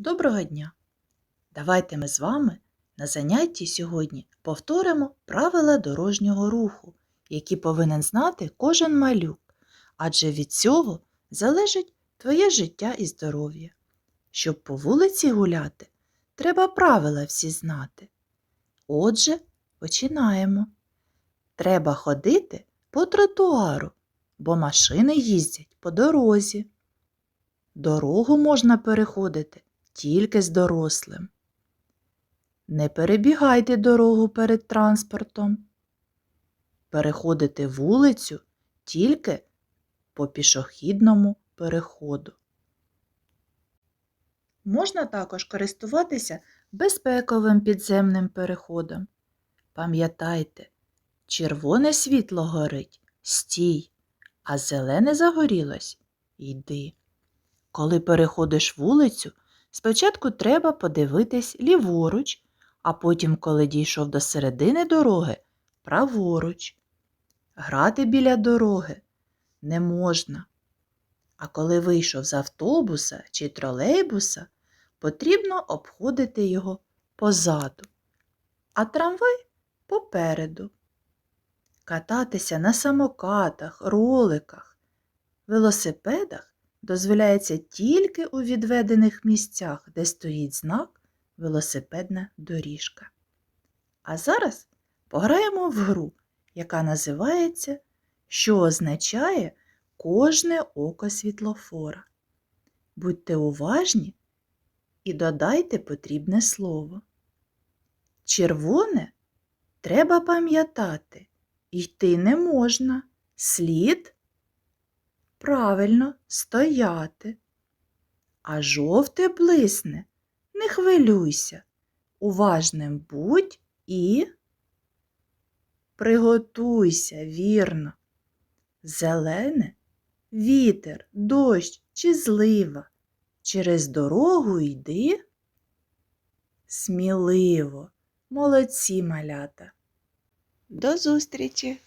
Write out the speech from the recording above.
Доброго дня! Давайте ми з вами на занятті сьогодні повторимо правила дорожнього руху, які повинен знати кожен малюк, адже від цього залежить твоє життя і здоров'я. Щоб по вулиці гуляти, треба правила всі знати. Отже, починаємо. Треба ходити по тротуару, бо машини їздять по дорозі. Дорогу можна переходити тільки з дорослим. Не перебігайте дорогу перед транспортом. Переходити вулицю тільки по пішохідному переходу. Можна також користуватися безпековим підземним переходом. Пам'ятайте, червоне світло горить, стій, а зелене загорілось йди. Коли переходиш вулицю, спочатку треба подивитись ліворуч, а потім, коли дійшов до середини дороги, праворуч. Грати біля дороги не можна. А коли вийшов з автобуса чи тролейбуса, потрібно обходити його позаду, а трамвай попереду. Кататися на самокатах, роликах, велосипедах дозволяється тільки у відведених місцях, де стоїть знак велосипедна доріжка. А зараз пограємо в гру, яка називається Що означає кожне око світлофора. Будьте уважні і додайте потрібне слово. Червоне треба пам'ятати, йти не можна, слід правильно стояти. А жовте блисне, не хвилюйся, уважним будь і приготуйся вірно. Зелене вітер, дощ чи злива. Через дорогу йди сміливо, молодці малята. До зустрічі!